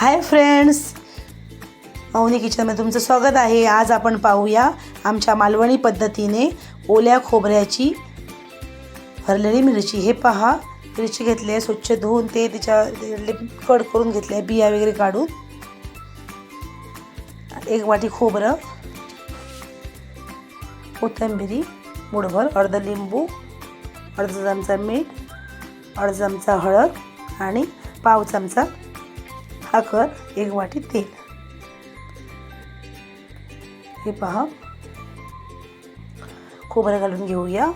Hi friends मौनी किचनमध्ये तुमचं स्वागत आहे. आज आपण पाहूया आमच्या मालवणी पद्धतीने ओल्या खोबऱ्याची भरलेली मिरची. हे पहा मिरची घेतली आहे स्वच्छ धुवून ते तिच्या कट करून घेतले आहे बिया वगैरे काढून. एक वाटी खोबरं कोथिंबिरी मुठभर अर्ध लिंबू अर्धा चमचा मीठ अर्धा चमचा हळद आणि पाव चमचा साखर एक वाटी तेल. हे पहा. खोबरं घालून घेऊया.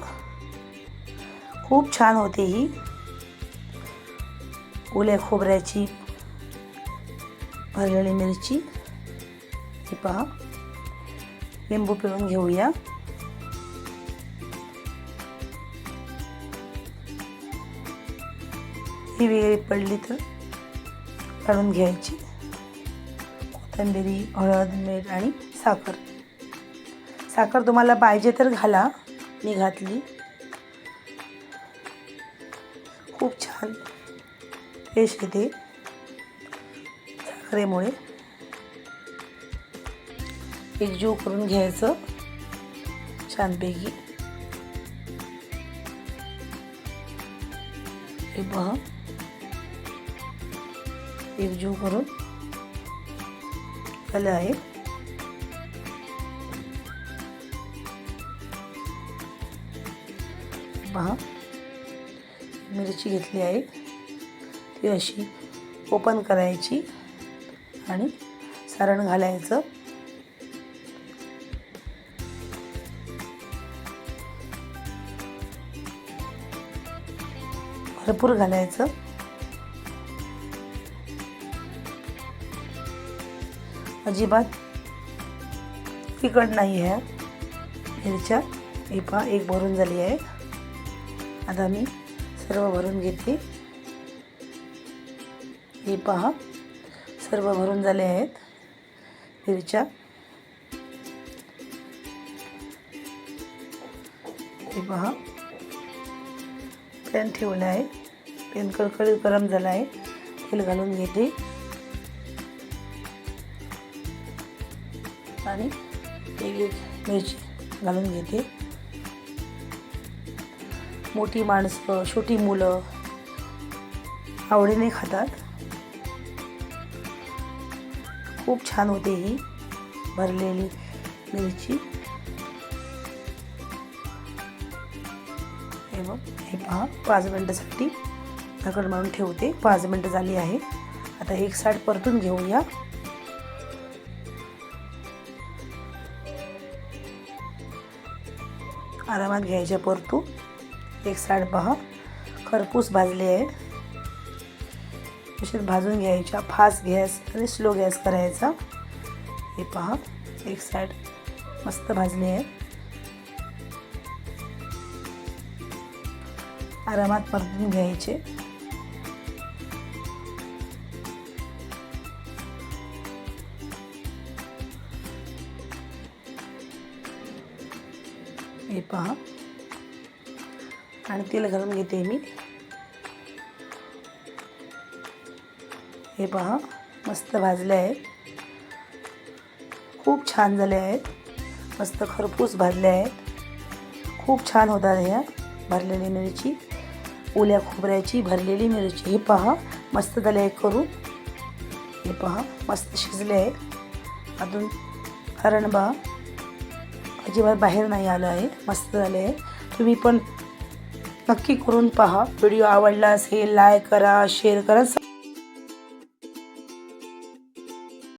खूप छान होते ही. ओल्या खोबऱ्याची भरलेली मिरची. हे पहा. लिंबू पिळून घेऊया. ही वेगळी पडली तर काढून घ्यायची. कोथिंबिरी हळद मीठ आणि साखर. साखर तुम्हाला पाहिजे तर घाला. मी घातली. खूप छान फ्रेश येते साखरेमुळे. एकजीव करून घ्यायचं छानपैकी. हे पहा. एकजीव करून झालं आहे. पहा मिरची घेतली आहे. ती अशी ओपन करायची आणि सारण घालायचं. भरपूर घालायचं. अजिबात तिखट नाही आहे. मिरच्या हे पहा एक भरून झाली आहे. आता मी सर्व भरून घेते. हे पहा सर्व भरून झाले आहेत. मिरच्या. हे पहा पॅन ठेवला आहे. पॅन कडकडीत गरम झाला आहे. तेल घालून घेते. आणि एक एक मिरची घालून घेते. मोठी माणसं छोटी मुलं आवडीने खातात. खूप छान होते ही भरलेली मिरची. हे बघ हे पहा पाच मिनटासाठी झाकण मारून ठेवते. पाच मिनटं झाली आहे. आता एक साईड परतून घेऊया. आरामात घ्यायच्या परतू. एक साईड पहा. खरपूस भाजले आहे तसेच भाजून घ्यायच्या फास्ट गॅस आणि स्लो गॅस करायचा. हे पहा. एक साईड मस्त भाजले आहे आरामात परतून घ्यायचे. हे पहा. आणि तेल घालून घेते मी. हे पहा मस्त भाजले आहेत खूप छान झाले आहेत. मस्त खरपूस भाजले आहेत. खूप छान होतात ह्या भरलेली मिरची. ओल्या खोबऱ्याची भरलेली मिरची. हे पहा मस्त झाले आहे करून. हे पहा मस्त शिजले आहे. अजून हरण बा. अजिबात बाहेर नाही आलं आहे. मस्त झालं आहे. तुम्ही पण नक्की करून पहा. व्हिडिओ आवडला असेल लाईक करा शेअर करा.